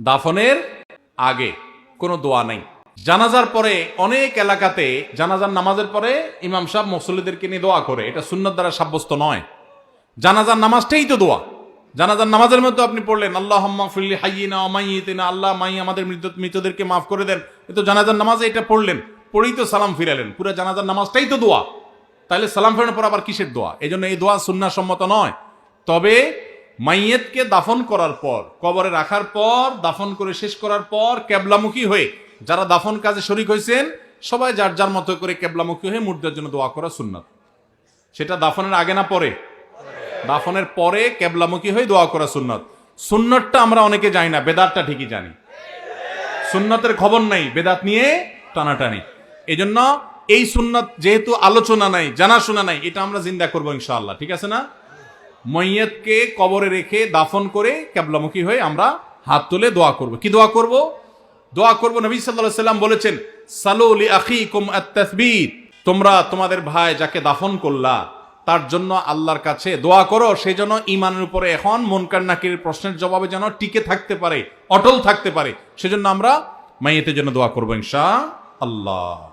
দাফনের আগে কোনো দোয়া নাই। জানাজার পরে অনেক এলাকাতে জানাজার নামাজের পরে ইমাম সাহেব মুসল্লিদেরকে নিয়ে দোয়া করে। এটা সুন্নার দ্বারা সাব্যস্ত নয়। জানাজার নামাজটাই তো দোয়া। জানাজার নামাজের মধ্যে আপনি পড়লেন আল্লাহ ফিল্লি হাইয়িনা অমাইয়িনা আল্লাহ মাই আমাদের মৃত মৃতদেরকে মাফ করে দেন। এ তো জানাজার নামাজে এটা পড়লেন, পড়েই তো সালাম ফিরালেন। পুরো জানাজার নামাজটাই তো দোয়া। তাহলে সালাম ফেরানোর পর আবার কিসের দোয়া? এই জন্য এই দোয়া সুন্না সম্মত নয়। তবে মাইয়েতকে দাফন করার পর, কবরে রাখার পর, দাফন করে শেষ করার পর কেবলামুখী হয়ে যারা দাফন কাজে শরিক হয়েছেন, সবাই যার যার মতো করে কেবলামুখী হয়ে মুর্দার জন্য দোয়া করা সুন্নাত। সেটা দাফনের আগে না পরে? দাফনের পরে কেবলামুখী হয়ে দোয়া করা সুন্নত। সুন্নতটা আমরা অনেকে জানি না, বেদাতটা ঠিকই জানি। সুন্নতের খবর নাই, বেদাত নিয়ে টানাটানি। এই জন্য এই সুন্নত যেহেতু আলোচনা নাই, জানাশোনা নাই, এটা আমরা জিন্দা করব ইনশাআল্লাহ, ঠিক আছে না? মৈয়তকে কবরে রেখে দাফন করে কেবলামুখী হয়ে আমরা হাত তুলে দোয়া করব। কি দোয়া করব? দোয়া করব নবী সাল্লাল্লাহু সাল্লাম বলেছেন সালুলি আখিকুম আত-তাসবিত। তোমরা তোমাদের ভাই যাকে দাফন করলা, তার জন্য আল্লাহর কাছে দোয়া করো সেই জন্য ইমানের উপরে এখন মনকার নাকির প্রশ্নের জবাবে যেন টিকে থাকতে পারে, অটল থাকতে পারে। সেজন্য আমরা মাইয়েতের জন্য দোয়া করব ইনশা আল্লাহ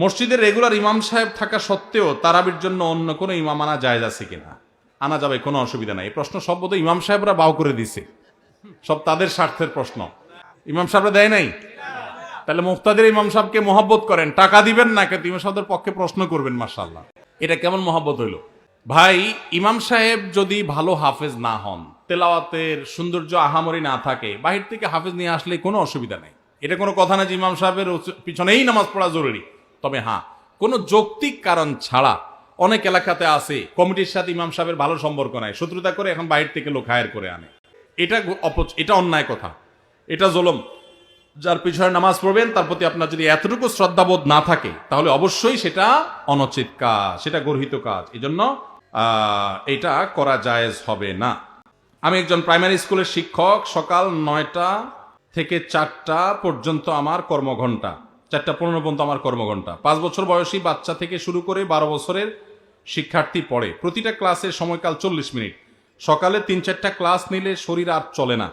মসজিদের রেগুলার ইমাম সাহেব থাকা সত্ত্বেও তারাবির জন্য অন্য কোনো ইমাম আনা জায়েজ আছে কিনা? আনা যাবে, কোনো অসুবিধা নাই। এই প্রশ্ন সব বোধহয় ইমাম সাহেবরা বাউ করে দিছে। সব তাদের স্বার্থের প্রশ্ন। ইমাম সাহেবরা দেয় নাই? তাহলে মুক্তাদের ইমাম সাহেবকে মহব্বত করেন। টাকা দিবেন না কিন্তু ইমাম সাহেবদের পক্ষে প্রশ্ন করবেন মার্শাল্লাহ এটা কেমন মহব্বত হইল? ভাই, ইমাম সাহেব যদি ভালো হাফেজ না হন, তেলাওয়াতের সৌন্দর্য আহামরি না থাকে, বাহির থেকে হাফেজ নিয়ে আসলে কোনো অসুবিধা নেই। এটা কোনো কথা না যে ইমাম সাহেবের পিছনেই নামাজ পড়া জরুরি। তবে হ্যাঁ কোনো যৌক্তিক কারণ ছাড়া অনেক এলাকাতে আছে। কমিটির সাথে ইমাম সাহেবের ভালো সম্পর্ক নাই। শত্রুতা করে এখন বাহির থেকে লোক হায়ার করে আনে। এটা অপচ- এটা অন্যায় কথা। এটা জলম। যার পিছনে নামাজ পড়বেন, তার প্রতি আপনার যদি এতটুকু শ্রদ্ধাবোধ না থাকে, তাহলে অবশ্যই সেটা অনুচিত কাজ, সেটা গর্হিত কাজ। এই জন্য এটা করা জায়েজ হবে না। আমি একজন প্রাইমারি স্কুলের শিক্ষক, সকাল নয়টা থেকে চারটা পর্যন্ত আমার কর্মঘণ্টা। চারটা পনেরো পর্যন্ত আমার কর্মঘণ্টা। পাঁচ বছর বয়সী বাচ্চা থেকে শুরু করে বারো বছরের শিক্ষার্থী পড়ে। প্রতিটা ক্লাসের সময়কাল চল্লিশ মিনিট। সকালে তিন চারটা ক্লাস নিলে শরীর আর চলে না।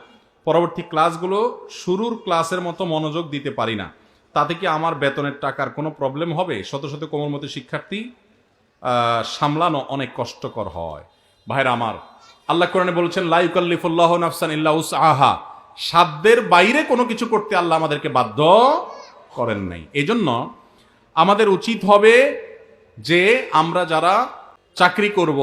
পরবর্তী ক্লাসগুলো শুরুর ক্লাসের মতো মনোযোগ দিতে পারি না। তাতে কি আমার বেতনের টাকার কোনো প্রবলেম হবে? শত শত কোমলমতি শিক্ষার্থী সামলানো অনেক কষ্টকর হয়। ভাইরা আমার, আল্লাহ কোরআনে বলেছেন লাইকাল্লিফুল্লাহ নাফসান ইল্লা আহা সাধ্যের বাইরে কোনো কিছু করতে আল্লাহ আমাদেরকে বাধ্য করেন নাই। এই জন্য আমাদের উচিত হবে যে আমরা যারা চাকরি করব,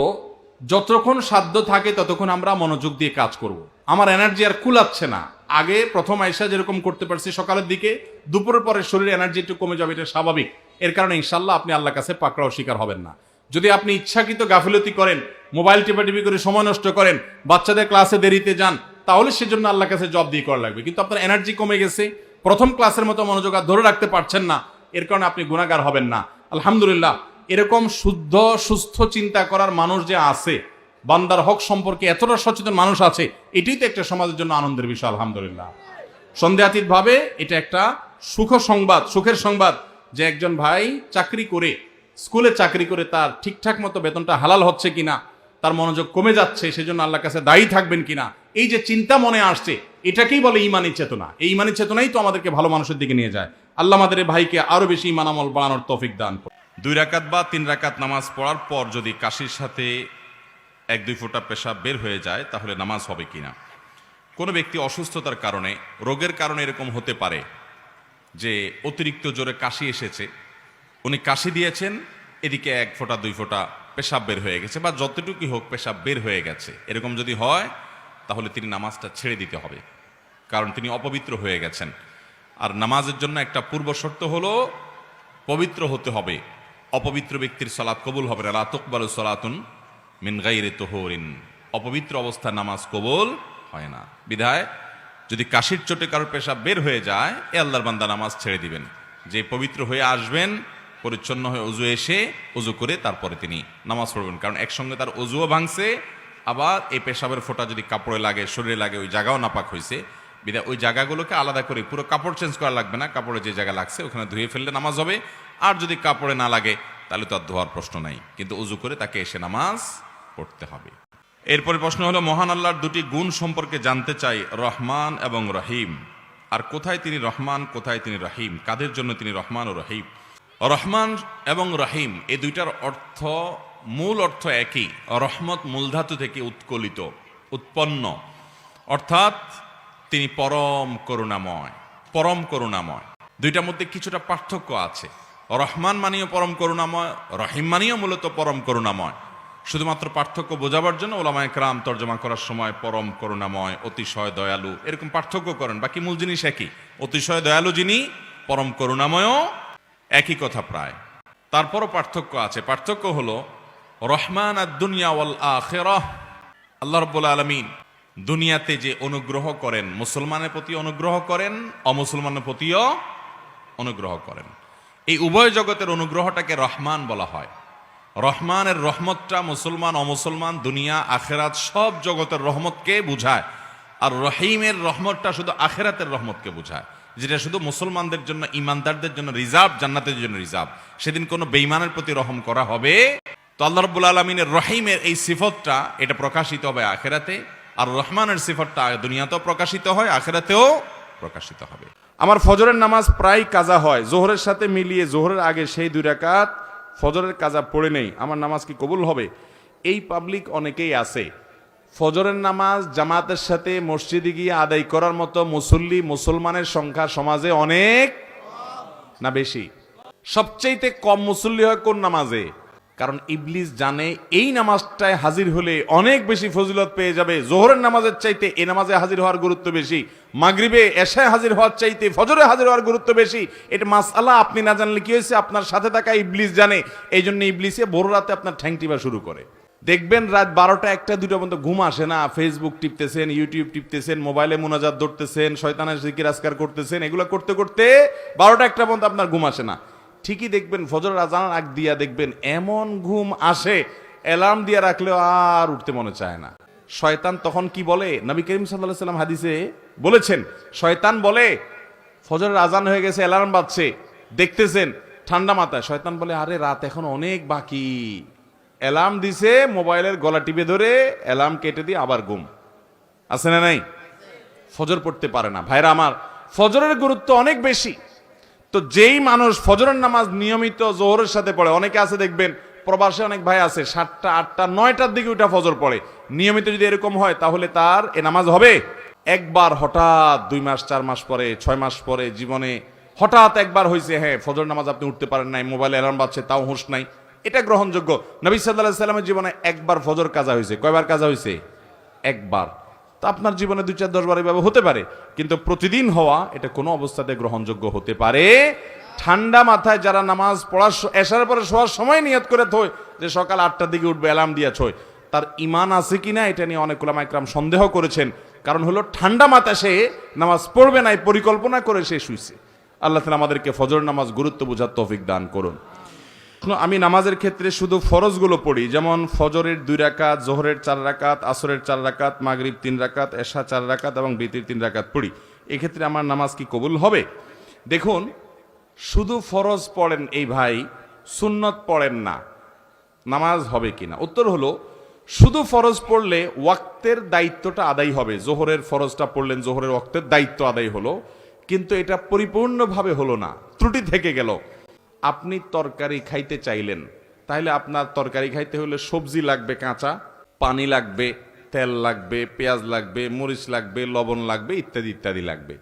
যতক্ষণ সাধ্য থাকে ততক্ষণ আমরা মনোযোগ দিয়ে কাজ করব। আমার এনার্জি আর কুলাচ্ছে না। আগে প্রথম আয়সা যেরকম করতে পারছি সকালের দিকে, দুপুরের পরে শরীরে এনার্জি একটু কমে যাবে, এটা স্বাভাবিক। এর কারণে ইনশাল্লাহ আপনি আল্লাহ কাছে পাকড়াও শিকার হবেন না। যদি আপনি ইচ্ছাকৃত গাফিলতি করেন, মোবাইল টিপাটিপি করে সময় নষ্ট করেন, বাচ্চাদের ক্লাসে দেরিতে যান, তাহলে সেজন্য আল্লাহ কাছে জব দিয়ে করা লাগবে। কিন্তু আপনার এনার্জি কমে গেছে প্রথম ক্লাসের মতো মনোযোগ আর ধরে রাখতে পারছেন না। এর কারণে আপনি গুণাগার হবেন না। আলহামদুলিল্লাহ, এরকম শুদ্ধ, সুস্থ চিন্তা করার মানুষ যে আছে, বান্দার হক সম্পর্কে এতটা সচেতন মানুষ আছে, এটাই তো একটা সমাজের জন্য আনন্দের বিষয়, আলহামদুলিল্লাহ। সন্দেহাতীত ভাবে এটা একটা সুখ সংবাদ, সুখের সংবাদ যে একজন ভাই চাকরি করে, স্কুলে চাকরি করে তার ঠিকঠাক মতো বেতনটা হালাল হচ্ছে কিনা, তার মনোযোগ কমে যাচ্ছে, সেজন্য আল্লাহর কাছে দায়ী থাকবেন কিনা, এই যে চিন্তা মনে আসছে এটাকেই বলে ইমানি চেতনা। এই ইমানি চেতনাই তো আমাদেরকে ভালো মানুষের দিকে নিয়ে যায়। আল্লাহ আমাদের ভাইকে আরও বেশি ইমান আমল বাড়ানোর তৌফিক দান করুন। দুই রাকাত বা তিন রাকাত নামাজ পড়ার পর যদি কাশির সাথে এক দুই ফোঁটা পেশাব বের হয়ে যায়, তাহলে নামাজ হবে কিনা? কোনো ব্যক্তি অসুস্থতার কারণে, রোগের কারণে এরকম হতে পারে যে অতিরিক্ত জোরে কাশি এসেছে। উনি কাশি দিয়েছেন, এদিকে এক ফোঁটা, দুই ফোঁটা পেশাব বের হয়ে গেছে বা যতটুকুই হোক পেশাব বের হয়ে গেছে। এরকম যদি হয়, তাহলে তিনি নামাজটা ছেড়ে দিতে হবে। কারণ তিনি অপবিত্র হয়ে গেছেন। আর নামাজের জন্য একটা পূর্ব শর্ত হলো, পবিত্র হতে হবে। অপবিত্র ব্যক্তির সলাৎ কবুল হবে না। লাতুকবালু সলাতুন মিন গাইরে তোহরিন। অপবিত্র অবস্থায় নামাজ কবুল হয় না। বিধায়, যদি কাশির চোটে কারোর পেশাব বের হয়ে যায়, এ আল্লাহর বান্দা নামাজ ছেড়ে দিবেন। যে পবিত্র হয়ে আসবেন, পরিচ্ছন্ন হয়ে অজু এসে অজু করে তারপরে তিনি নামাজ পড়বেন। কারণ একসঙ্গে তার অজুও ভাঙছে, আবার এই পেশাবের ফোঁটা যদি কাপড়ে লাগে, শরীরে লাগে, ওই জায়গাও নাপাক হয়েছে বিধায় ওই জায়গাগুলোকে আলাদা করে, পুরো কাপড় চেঞ্জ করা লাগবে না, কাপড়ে যে জায়গা লাগছে ওখানে ধুয়ে ফেললে নামাজ হবে। আর যদি কাপড়ে না লাগে, তাহলে তো আর ধোয়ার প্রশ্ন নাই। কিন্তু উজু করে তাকে এসে নামাজ পড়তে হবে। এরপরে প্রশ্ন হলো, মহান আল্লাহর দুটি গুণ সম্পর্কে জানতে চাই, রহমান এবং রহিম। আর কোথায় তিনি রহমান, কোথায় তিনি রহিম? কাদের জন্য তিনি রহমান ও রহিম? রহমান এবং রহিম, এই দুইটার অর্থ, মূল অর্থ একই। রহমত মূলধাতু থেকে উৎকলিত, উৎপন্ন। অর্থাৎ তিনি পরম করুণাময় পরম করুণাময়। দুইটার মধ্যে কিছুটা পার্থক্য আছে। রহমান মানিও পরম করুণাময়, রহিম মানিও মূলত পরম করুণাময়। শুধুমাত্র পার্থক্য বোঝাবার জন্য ওলামায় ক্রাম তর্জমা করার সময় পরম করুণাময়, অতিশয় দয়ালু এরকম পার্থক্য করেন। বাকি মূল জিনিস একই। অতিশয় দয়ালু যিনি, পরম করুণাময়ও একই কথা প্রায়। তারপরও পার্থক্য আছে। পার্থক্য হলো, রহমান আর দুনিয়া ওয়াল আখেরাহ আল্লাহ রব্বুল আলমিন দুনিয়াতে যে অনুগ্রহ করেন, মুসলমানের প্রতি অনুগ্রহ করেন, অমুসলমানের প্রতিও অনুগ্রহ করেন। এই উভয় জগতের অনুগ্রহটাকে রহমান বলা হয়। রহমানের রহমতটা মুসলমান, অমুসলমান, দুনিয়া, আখেরাত সব জগতের রহমতকে বুঝায়। আর রহিমের রহমতটা শুধু আখেরাতের রহমতকে বুঝায়। যেটা শুধু মুসলমানদের জন্য, ইমানদারদের জন্য রিজার্ভ, জান্নাতের জন্য রিজার্ভ। সেদিন কোনো বেইমানের প্রতি রহম করা হবে? তো আল্লাহ রব্বুল আলমিনের রহিমের এই সিফতটা, এটা প্রকাশিত হবে আখেরাতে। আর রহমানের সিফতটা দুনিয়াতেও প্রকাশিত হয়, আখেরাতেও প্রকাশিত হবে। আমার ফজরের নামাজ প্রায় কাজা হয়। জোহরের সাথে মিলিয়ে জোহরের আগে সেই দুই রাকাত ফজরের কাজা পড়ে নেই। আমার নামাজ কি কবুল হবে? এই পাবলিক অনেকেই আছে। ফজরের নামাজ জামাতের সাথে মসজিদে গিয়ে আদায় করার মতো মুসল্লি, মুসলমানের সংখ্যা সমাজে অনেক না বেশি? সবচাইতে কম মুসল্লি হয় কোন নামাজে? কারণ ইবলিস জানে এই নামাজটায় হাজির হলে অনেক বেশি ফজিলত পেয়ে যাবে। জোহরের নামাজের চাইতে এই নামাজে হাজির হওয়ার গুরুত্ব বেশি। মাগরিবে এশায় হাজির হওয়ার চাইতে ফজরে হাজির হওয়ার গুরুত্ব বেশি। এটা মাস মাসালা আপনি না জানলে কি হয়েছে? আপনার সাথে থাকা ইবলিস জানে। এই জন্য ইবলিসে ভোর রাতে আপনার ঠ্যাং টিপা শুরু করে। দেখবেন রাত বারোটা একটা দুটো পর্যন্ত ঘুম আসে না। ফেসবুক টিপতেছেন ইউটিউব টিপতেছেন, মোবাইলে মোনাজাত ধরতেছেন, শয়তানের জিকির আজকার করতেছেন। এগুলো করতে করতে বারোটা একটা পর্যন্ত আপনার ঘুম আসে না। ঠিকই দেখবেন ফজর আজান আগ দিয়া দেখবেন, এমন ঘুম আসে, অ্যালার্ম দিয়া রাখলেও আর উঠতে মনে চায় না। শয়তান তখন কি বলে? নবী করিম সাল্লাহ সাল্লাম হাদিসে বলেছেন, শয়তান বলে, ফজরের আজান হয়ে গেছে, অ্যালার্ম বাজছে, দেখতেছেন, ঠান্ডা মাথায়। শয়তান বলে, আরে রাত এখন অনেক বাকি। অ্যালার্ম দিছে, মোবাইলের গলা টিপে ধরে, অ্যালার্ম কেটে দিয়ে আবার ঘুম। আছে না নাই? ফজর পড়তে পারে না। ভাইরা আমার, ফজরের গুরুত্ব অনেক বেশি। তো যেই মানুষ ফজরের নামাজ নিয়মিত জোহরের সাথে পড়ে, অনেকে আছে দেখবেন প্রবাসে অনেক ভাই আছে, সাতটা, আটটা, নয়টার দিকে ওইটা ফজর পড়ে। নিয়মিত যদি এরকম হয়, তাহলে তার এ নামাজ হবে? একবার হঠাৎ দুই মাস, চার মাস পরে, ছয় মাস পরে জীবনে হঠাৎ একবার হয়েছে হ্যাঁ ফজর নামাজ আপনি উঠতে পারেন নাই, মোবাইল অ্যালার্ম বাজছে, তাও হুঁশ নাই। এটা গ্রহণযোগ্য। নবী সাল্লাহ সাল্লামের জীবনে একবার ফজর কাজা হয়েছে কয়বার কাজা হয়েছে একবার। আপনার জীবনে দুই চার দশ বার এভাবে হতে পারে, কিন্তু প্রতিদিন হওয়া এটা কোনো অবস্থাতে গ্রহণযোগ্য হতে পারে। ঠান্ডা মাথায় যারা নামাজ পড়ার এশার পরে শোয়ার সময় নিয়ত করে থই যে সকাল আটটার দিকে উঠবে অ্যালার্ম দিয়া ছয় তার ইমান আছে কিনা এটা নিয়ে অনেক মাইক্রাম সন্দেহ করেছেন। কারণ হলো ঠান্ডা মাথায় সে নামাজ পড়বে না, এই পরিকল্পনা করে সে শুইছে। আল্লাহ তালা আমাদেরকে ফজর নামাজ গুরুত্ব বোঝার তৌফিক দান করুন। এখন আমি নামাজের ক্ষেত্রে শুধু ফরজগুলো পড়ি, যেমন ফজরের দুই রাকাত, জোহরের চার রাকাত, আসরের চার রাকাত, মাগরিব তিন রাকাত, এশা চার রাকাত এবং বিতির তিন রাকাত পড়ি। এক্ষেত্রে আমার নামাজ কি কবুল হবে? দেখুন, শুধু ফরজ পড়েন এই ভাই, সুন্নত পড়েন না, নামাজ হবে কিনা? উত্তর হলো, শুধু ফরজ পড়লে ওয়াক্তের দায়িত্বটা আদায় হবে। জোহরের ফরজটা পড়লেন, জোহরের ওয়াক্তের দায়িত্ব আদায় হলো, কিন্তু এটা পরিপূর্ণভাবে হলো না, ত্রুটি থেকে গেল। আপনি তরকারি খাইতে চাইলেন তাহলে আপনার তরকারি খাইতে হলে সবজি লাগবে কাঁচা, পানি লাগবে, তেল লাগবে, পেঁয়াজ লাগবে, মরিচ লাগবে, লবণ লাগবে, ইত্যাদি ইত্যাদি লাগবে।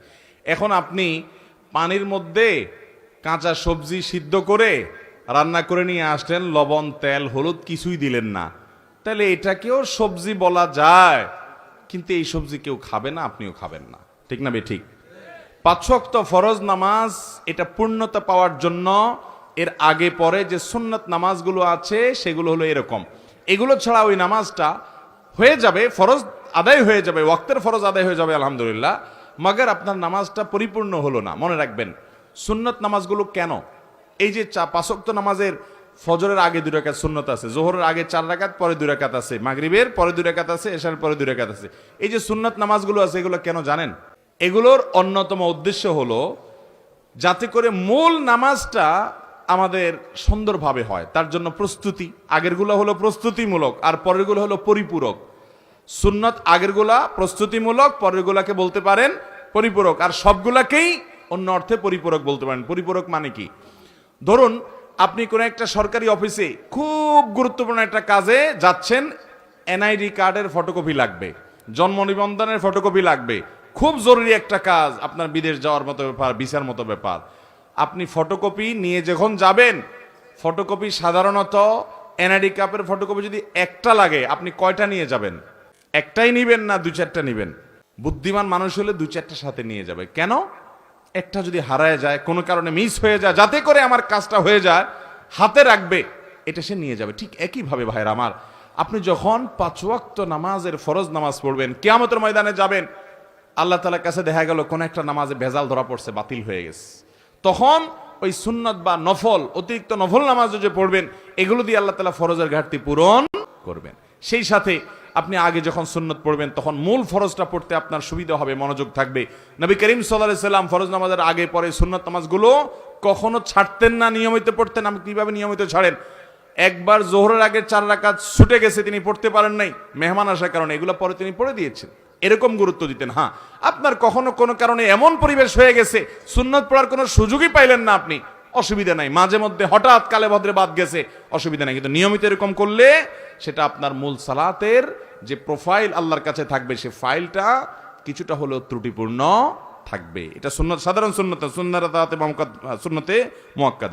এখন আপনি পানির মধ্যে কাঁচা সবজি সিদ্ধ করে রান্না করে নিয়ে আসলেন, লবণ, তেল, হলুদ কিছুই দিলেন না। তাহলে এটাকেও সবজি বলা যায়, কিন্তু এই সবজি কেউ খাবে না, আপনিও খাবেন না। ঠিক না বে ঠিক? পাঁচশক্ত ফরজ নামাজ, এটা পূর্ণতা পাওয়ার জন্য এর আগে পরে যে সুন্নত নামাজগুলো আছে, সেগুলো হলো এরকম। এগুলো ছাড়া ওই নামাজটা হয়ে যাবে, ফরজ আদায় হয়ে যাবে, ওয়াক্তের ফরজ আদায় হয়ে যাবে, আলহামদুলিল্লাহ। মাগার আপনার নামাজটা পরিপূর্ণ হলো না, মনে রাখবেন। সুন্নত নামাজগুলো কেন? এই যে চা পাঁচক্ত নামাজের ফজরের আগে দুই রাকাত সুন্নত আছে, জোহরের আগে চার রাকাত, পরে দুই রাকাত আছে, মাগরিবের পরে দুই রাকাত আছে, এশার পরে দুই রাকাত আছে। এই যে সুন্নত নামাজগুলো আছে, এগুলো কেন জানেন? এগুলোর অন্যতম উদ্দেশ্য হলো, যাতে করে মূল নামাজটা আমাদের সুন্দরভাবে হয়। তার জন্য প্রস্তুতি। আগেরগুলো হলো প্রস্তুতিমূলক, আর পরেরগুলো হলো পরিপূরক। সুন্নত আগেরগুলা প্রস্তুতিমূলক, পরেরগুলাকে বলতে পারেন পরিপূরক। আর সবগুলাকেই অন্য অর্থে পরিপূরক বলতে পারেন। পরিপূরক মানে কি? ধরুন, আপনি কোনো একটা সরকারি অফিসে খুব গুরুত্বপূর্ণ একটা কাজে যাচ্ছেন, এনআইডি কার্ডের ফটোকপি লাগবে, জন্ম নিবন্ধনের ফটোকপি লাগবে। খুব জরুরি একটা কাজ, আপনার বিদেশ যাওয়ার মতো ব্যাপার, ভিসার মতো ব্যাপার। আপনি ফটোকপি নিয়ে যখন যাবেন ফটোকপি সাধারণত এনআইডি কাপের ফটোকপি যদি একটা লাগে, আপনি কয়টা নিয়ে যাবেন? একটাই নিবেন না দু চারটা নিবেন? বুদ্ধিমান মানুষ হলে দু চারটা সাথে নিয়ে যাবে। কেন? একটা যদি হারায় যায়, কোনো কারণে মিস হয়ে যায়, যাতে করে আমার কাজটা হয়ে যায়, হাতে রাখবে, এটা সে নিয়ে যাবে। ঠিক একইভাবে ভাইয়ের আমার, আপনি যখন পাঁচ ওয়াক্ত নামাজের ফরজ নামাজ পড়বেন, কেয়ামতের ময়দানে যাবেন, আল্লাহ তালার কাছে দেখা গেল, কোন একটা নামাজে ভেজাল ধরা পড়ছে, বাতিল হয়ে গেছে। তখন ওই সুন্নত বা নফল, অতিরিক্ত নফল নামাজ যে পড়বেন, এগুলো দিয়ে আল্লাহ তালা ফরজের ঘাটতি পূরণ করবেন। সেই সাথে আপনি আগে যখন সুন্নত পড়বেন, তখন মূল ফরজটা পড়তে আপনার সুবিধা হবে, মনোযোগ থাকবে। নবী করিম সাল্লাম ফরজ নামাজের আগে পরে সুন্নত নামাজগুলো কখনো ছাড়তেন না, নিয়মিত পড়তেন। আপনি কীভাবে নিয়মিত ছাড়েন? একবার জোহরের আগে চার রাকাত ছুটে গেছে, তিনি পড়তে পারেন নাই, মেহমান আসার কারণে। এগুলো পরে তিনি পড়ে দিয়েছেন। এরকম গুরুত্ব দিতেন হ্যাঁ। আপনার কখনো কোনো কারণে এমন পরিবেশ হয়ে গেছে, সুন্নত পড়ার কোনো সুযোগই পাইলেন না আপনি? অসুবিধা নাই। মাঝে মধ্যে হঠাৎ কালে ভদ্রে বাদ গেছে, অসুবিধা নাই। কিন্তু নিয়মিত এরকম করলে সেটা আপনার মূল সালাতের যে প্রোফাইল আল্লাহর কাছে থাকবে, সে ফাইলটা কিছুটা হলেও ত্রুটিপূর্ণ থাকবে। এটা সুন্নত, সাধারণ সুন্নত, সুন্নাতে, সুন্নতে মোয়াক্কাদা।